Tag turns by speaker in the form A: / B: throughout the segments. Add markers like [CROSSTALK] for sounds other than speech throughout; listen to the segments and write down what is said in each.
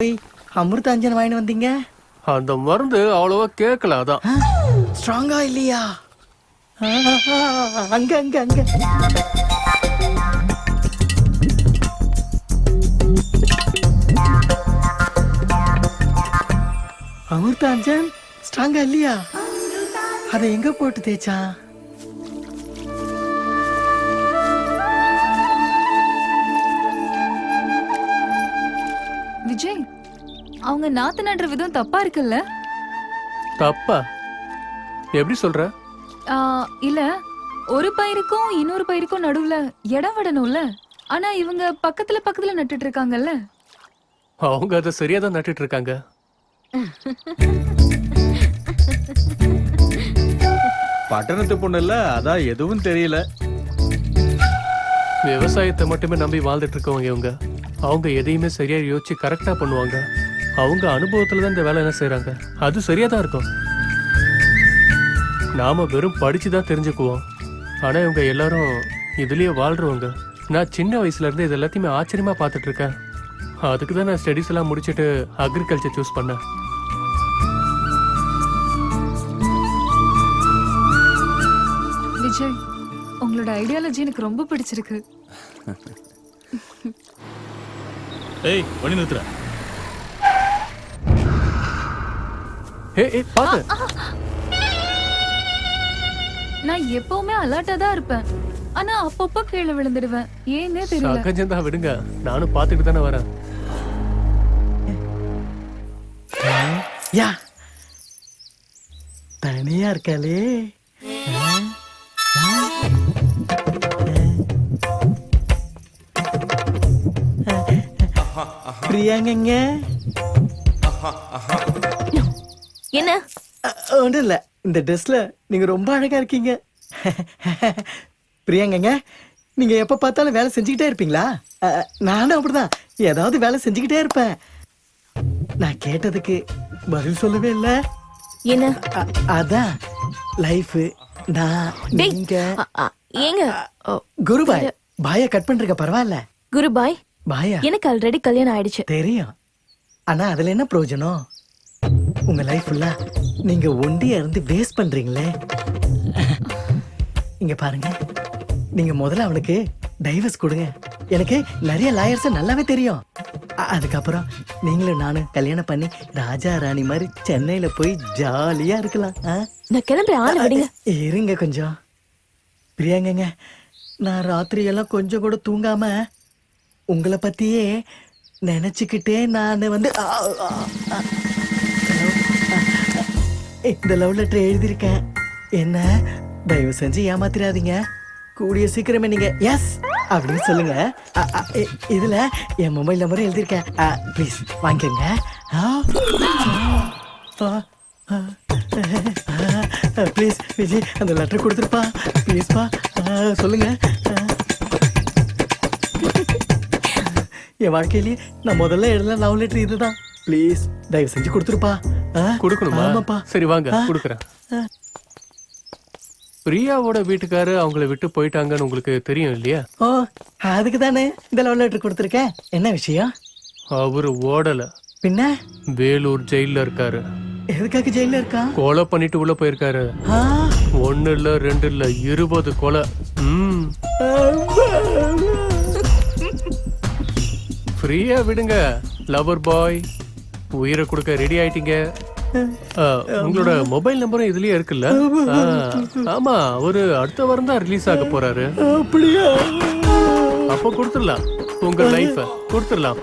A: போய் அமிர்தாஞ்சன் வாங்கிட்டு வந்தீங்க?
B: அந்த மருந்து அவ்வளவா கேட்கல அதான்.
A: ஸ்ட்ராங்கா இல்லையா? அங்க அங்க அங்க. அமிர்தாஞ்சன் ஸ்ட்ராங்கா இல்லையா? அதை எங்க போட்டு தேய்ச்சான்?
C: அவங்க நாத்து நடுற விதம் தப்பா இருக்குல்ல?
B: தப்பா? எப்படி சொல்ற?
C: ஆ, இல்ல ஒரு பயிருக்கும் இன்னொரு பயிருக்கும் நடுவுல இடம் விடணும்ல? ஆனா இவங்க பக்கத்துல பக்கத்துல நட்டுட்டு இருக்காங்கல்ல
B: அவங்க அதை சரியா தான் நட்டுட்டு இருக்காங்க
D: பட்டணத்து பொண்ணு இல்ல அதான் எதுவும் தெரியல.
B: விவசாயத்தை மட்டுமே நம்பி வாழ்ந்துட்டு இருக்கவங்க இவங்க. அவங்க எதையுமே சரியா யோசிச்சு கரெக்டா பண்ணுவாங்க. அவங்க அனுபவத்துல தான் இந்த வேலை என்ன செய்றாங்க? அது சரியா தான் இருக்கும். நாம வெறும் படிச்சு தான் தெரிஞ்சுக்குவோம். ஆனா இவங்க எல்லாரும் இதுலயே வாழ்றவங்க. நான் சின்ன வயசுல இருந்து இது எல்லாத்தையுமே ஆச்சரியமா பார்த்துட்டு இருக்கேன். அதுக்கு தான் நான் ஸ்டடீஸ் எல்லாம் முடிச்சிட்டு அக்ரிகல்ச்சர் சூஸ் பண்ணேன்.
C: விஜய் உங்களோட ஐடியாலஜி எனக்கு ரொம்ப பிடிச்சிருக்கு.
E: ஏய் வண்டி நிறுத்துற
B: ஏ ஏ பாத்து.
C: நான் எப்பவுமே அலர்ட்டா தான் இருப்பேன். ஆனா அப்பப்போ கீழே விழுந்துடுவேன். ஏன்னே தெரியல.
B: சகஜம் விடுங்க. நானும் பார்த்துட்டு தானே வரேன்.
A: யா. தனியா இருக்காளே. பிரியாங்கங்க.
F: என்ன?
A: ஒன்றும் இல்லை. இந்த ட்ரெஸ்ல நீங்க ரொம்ப அழகா இருக்கீங்க. [LAUGHS] பிரியாங்கங்க நீங்க எப்ப பார்த்தாலும் வேலை செஞ்சுக்கிட்டே இருப்பீங்களா? நானும் அப்படிதான். ஏதாவது வேலை செஞ்சுக்கிட்டே இருப்பேன். நான் கேட்டதுக்கு பதில் சொல்லவே இல்லை.
F: என்ன?
A: அதான். லைஃப் நான் நீங்க.
F: ஏங்க? ஓ,
A: குரு பாய் கட் பண்றீங்க பரவாயில்ல.
F: குரு பாய்
A: பாயா?
F: எனக்கு ஆல்ரெடி கல்யாணம் ஆயிடுச்சு.
A: தெரியும். ஆனா அதுல என்ன பிரயோஜனம்? உங்க லைஃப் ஃபுல்லா நீங்க ஒண்டியா இருந்து வேஸ்ட் பண்றீங்களே. இங்க பாருங்க. நீங்க முதல்ல அவனுக்கு டைவர்ஸ் கொடுங்க. எனக்கு நிறைய லாயர்ஸ் நல்லாவே தெரியும். அதுக்கப்புறம் நீங்களும் நானும் கல்யாணம் பண்ணி ராஜா ராணி மாதிரி சென்னையில போய் ஜாலியா இருக்கலாம்?
F: நான் கிளம்புறேன் ஆளு விடுங்க.
A: இருங்க கொஞ்சம். பிரியாங்கங்க நான் ராத்திரி எல்லாம் கொஞ்சம் கூட தூங்காம உங்களை பத்தியே நினைச்சுக்கிட்டே நான் வந்து. இந்த லவ் லெட்டர் எழுதியிருக்கேன். என்ன? தயவு செஞ்சு ஏமாத்திராதீங்க. கூடிய சீக்கிரமே நீங்க எஸ் அப்படின்னு சொல்லுங்க. இதுல என் மொபைல் நம்பரும் எழுதியிருக்கேன். ப்ளீஸ் வாங்கிக்கோங்க. ப்ளீஸ் விஜய் அந்த லெட்டர் கொடுத்துருப்பா. ப்ளீஸ்ப்பா சொல்லுங்க. என் வாழ்க்கையிலேயே நான் முதல்ல எழுதல லவ் லெட்டர் இதுதான். ப்ளீஸ் தயவு செஞ்சு கொடுத்துருப்பா.
B: கொடுக்கணுமா?
A: ஆமாப்பா.
B: சரி வாங்க. கொடுக்குறேன். பிரியாவோட வீட்டுக்காரு அவங்கள விட்டு போயிட்டாங்கன்னு உங்களுக்கு தெரியும் இல்லையா?
A: ஓ அதுக்கு தானே இந்த லவ் லெட்டர் கொடுத்துருக்கேன். என்ன விஷயம்?
B: அவரு ஓடல.
A: பின்ன?
B: வேலூர் ஜெயில்ல இருக்காரு.
A: எதுக்காக ஜெயில இருக்கா?
B: கொலை பண்ணிட்டு உள்ள போயிருக்காரு. ஒண்ணு இல்ல ரெண்டு இல்ல இருபது கொலை. ம். ஃப்ரீயா விடுங்க லவர் பாய். உயிரை கொடுக்க ரெடி ஆயிட்டீங்க? உங்களோட மொபைல் நம்பரும் இதுலயே இருக்குல்ல? ஆமா. அவரு அடுத்த வாரம் தான் ரிலீஸ் ஆக போறாரு.
A: அப்படியா?
B: அப்போ கொடுத்துடலாம். உங்க லைஃப கொடுத்துடலாம்.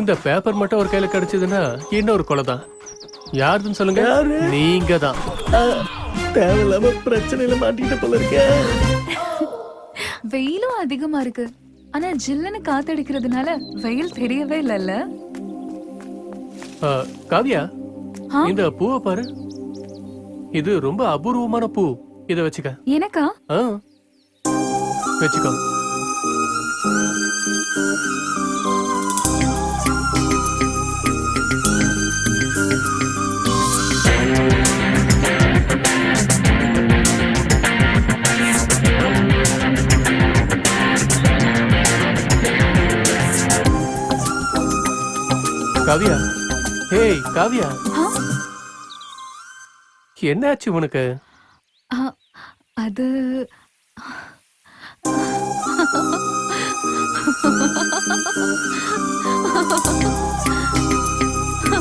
B: இந்த பேப்பர் மட்டும் ஒரு கையில கிடைச்சதுன்னா இன்னொரு கொலை தான். யாருன்னு சொல்லுங்க? நீங்க தான்.
A: தேவையில்லாம பிரச்சனையில மாட்டிக்கிட்ட போல இருக்கேன்
C: வெயிலும் அதிகமா இருக்கு. ஆனா ஜில்லுன்னு காத்தடிக்கிறதுனால வெயில் தெரியவே இல்லைல்ல.
B: காவியா? இந்த பூவை பாரு. இது ரொம்ப அபூர்வமான பூ. இத வச்சுக்க.
C: எனக்கா.
B: வச்சுக்கோ. காவியா
C: ஆ?
B: என்னாச்சு உனக்கு
C: அது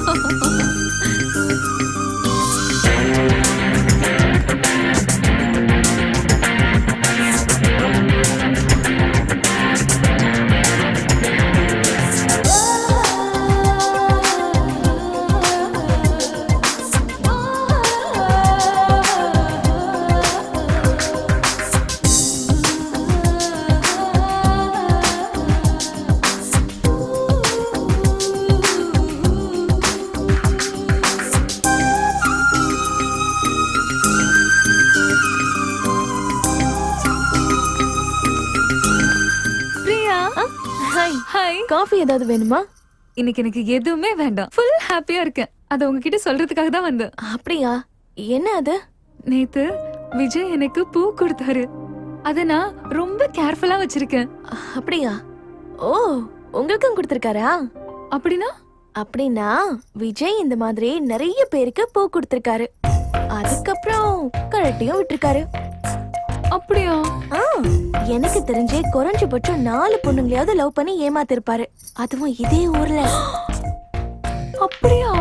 C: பிரியா [LAUGHS]
F: ஏதாவது வேணுமா?
C: இன்னைக்கு எனக்கு எதுவுமே வேண்டாம். ஃபுல் ஹாப்பியா இருக்கேன். அதை உங்ககிட்ட சொல்றதுக்காக தான் வந்தேன்.
F: அப்படியா? என்ன அது?
C: நேத்து விஜய் எனக்கு பூ கொடுத்தாரு. அத நான் ரொம்ப கேர்ஃபுல்லா வச்சிருக்கேன்.
F: அப்படியா? ஓ உங்களுக்கும் கொடுத்திருக்காரா?
C: அப்படின்னா?
F: அப்படின்னா விஜய் இந்த மாதிரி நிறைய பேருக்கு பூ கொடுத்திருக்காரு. அதுக்கப்புறம் கழட்டியும் விட்டிருக்காரு.
C: அப்படியா?
F: எனக்கு தெரிஞ்சே குறைஞ்சபட்சம் நாலு பொண்ணுங்களையாவது லவ் பண்ணி ஏமாத்திருப்பாரு. அதுவும் இதே ஊர்ல.
C: அப்படியா?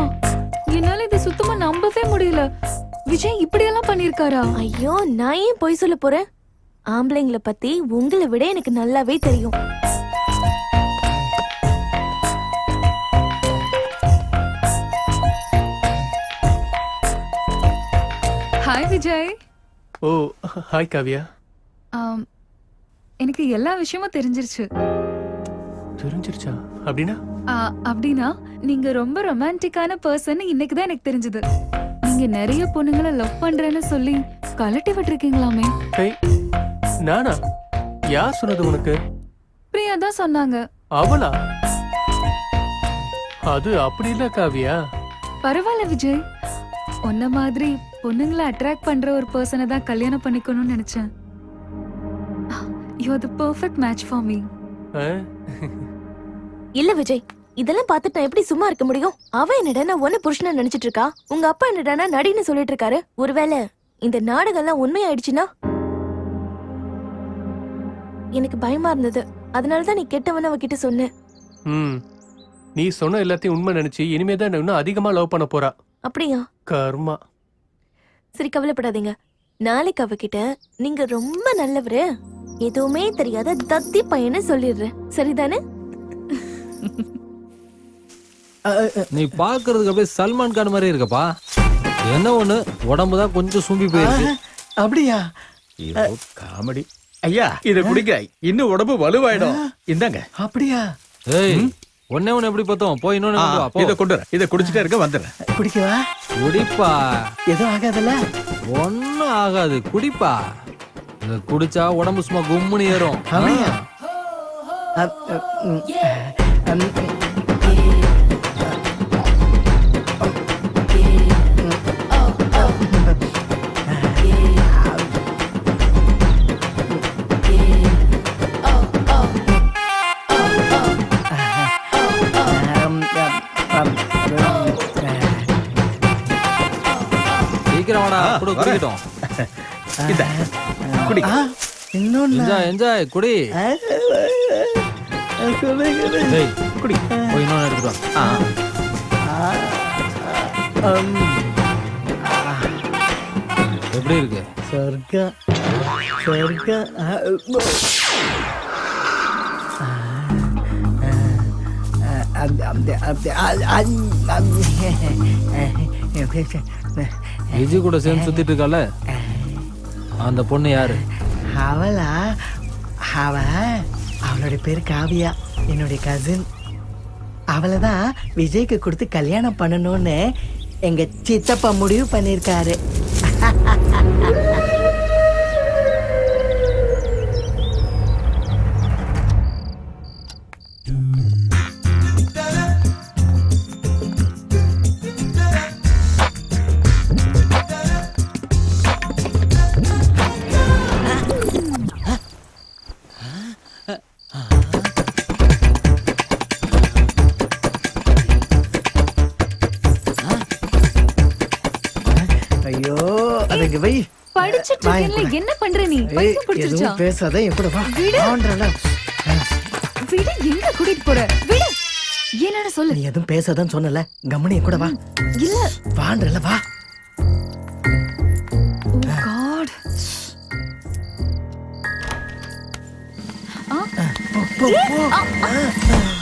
C: என்னால இதை சுத்தமா நம்பவே முடியல. விஜய் இப்படியெல்லாம் பண்ணிருக்காரா
F: ஐயோ நான் ஏன் பொய் சொல்ல போறேன்? ஆம்பளைங்களை பத்தி உங்களை விட எனக்கு நல்லாவே தெரியும்.
C: Hi Vijay.
B: Oh hi Kavya.
C: ஆம், எனக்கு எல்லா விஷயமும் தெரிஞ்சிருச்சு.
B: தெரிஞ்சிருச்சா? அப்படின்னா?
C: அப்படின்னா நீங்க ரொம்ப ரொமான்டிக்கான பர்சன் இன்னைக்கு தான் எனக்கு தெரிஞ்சது. நீங்க நிறைய பொண்ணுங்களை லவ் பண்றேன்னு சொல்லி கலட்டி விட்டுருக்கீங்களாமே.
B: நானா? யார் சொன்னது உனக்கு?
C: பிரியா தான் சொன்னாங்க.
B: அவளா? அது அப்படி இல்ல காவியா.
C: பரவாயில்ல விஜய். உன்ன மாதிரி பொண்ணுங்களை அட்ராக்ட் பண்ற ஒரு பர்சனை தான் கல்யாணம் பண்ணிக்கணும்னு நினைச்சேன். You the perfect match for me
B: ஆ?
F: இல்ல விஜய் இதெல்லாம் பார்த்துட்டு நான் எப்படி சும்மா இருக்க முடியும்? அவ என்னடா ஒன்னு புருஷனா நினைச்சிட்டு இருக்கா? உங்க அப்பா என்னடா நடின்னு சொல்லிட்டு இருக்காரு. ஒருவேளை இந்த நாடகம்லாம் உண்மையாயிடுச்சுன்னா? எனக்கு பயமா இருந்தது. அதனாலதான் நீ கெட்டவன அவகிட்ட சொன்ன.
B: ம். நீ சொன்ன எல்லாத்தையும் உண்மை நினைச்சு இனிமே தான் இன்னும் அதிகமா லவ் பண்ண போறா.
F: அப்படியா?
B: கர்மா.
F: சரி கவலைப்படாதீங்க. நாளைக்கு அவகிட்ட நீங்க ரொம்ப நல்லவரு. எதுவுமே தெரியாத தத்தி பையன்னு சொல்லிடுறேன் சரிதானே?
G: நீ பாக்குறதுக்கு அப்படியே சல்மான் கான் மாதிரி இருக்கப்பா. என்ன ஒண்ணு? உடம்பு தான் கொஞ்சம் சும்பி போயிருக்கு.
A: அப்படியா?
D: காமெடி. ஐயா இத குடிக்க. இன்னும் உடம்பு வலுவாயிடும். இந்தாங்க.
A: அப்படியா?
G: ஏய் ஒன்னே ஒண்ணு எப்படி பார்த்தோம்? போய் இன்னொன்னு.
D: இத கொண்டு வரேன் இத குடிச்சிட்டே இருக்க வந்துடுறேன்.
A: குடிக்கவா?
G: குடிப்பா.
A: எதுவும் ஆகாதல்ல?
G: ஒண்ணும் ஆகாது. குடிப்பா. இத குடிச்சா உடம்பு சும்மா கும்முன்னு ஏறும்
A: அப்படியா?
G: ஆ.
A: அ, அ, ம், அம், அம், அம், அம்,
G: சீக்கிரம் வாடா
D: ஆ,
G: குடு
D: வரேன்.
G: குடிக்கட்டும் [LAUGHS]
D: இந்த குடி
A: ஆ, இன்னொன்னு
G: என்ஜாய் என்ஜாய் குடி. டேய்
D: குடி
G: போய் இன்னொன்னு எடுத்துட்டு வா
D: ஆ,
G: எப்படி இருக்கு
A: சொர்க்கம் சொர்க்கம் ஆ, உ, ஆ,
G: கூட சேர்ந்து சுத்திட்டு இருக்கால அந்த பொண்ணு யாரு?
A: அவளா? அவ அவளுடைய பேர் காவியா என்னுடைய கசின் அவளை தான் விஜய்க்கு கொடுத்து கல்யாணம் பண்ணணும்னு எங்க சித்தப்பா முடிவு பண்ணியிருக்காரு. இங்க வை.
C: படிச்சிட்டு இருக்கேன்ல. என்ன பண்ற நீ? பைத்தியம் பிடிச்சிருச்சா?
A: எதுவும் பேசாத என் கூட வா. வான்றல
C: விடு எங்க கூட்டிட்டு போற? விடு. என்னன்னு சொல்லு.
A: நீ எதுவும் பேசாதன்னு சொன்னல. கம்மனி என் கூட வா.
C: இல்ல.
A: வான்றல வா. போ, போ.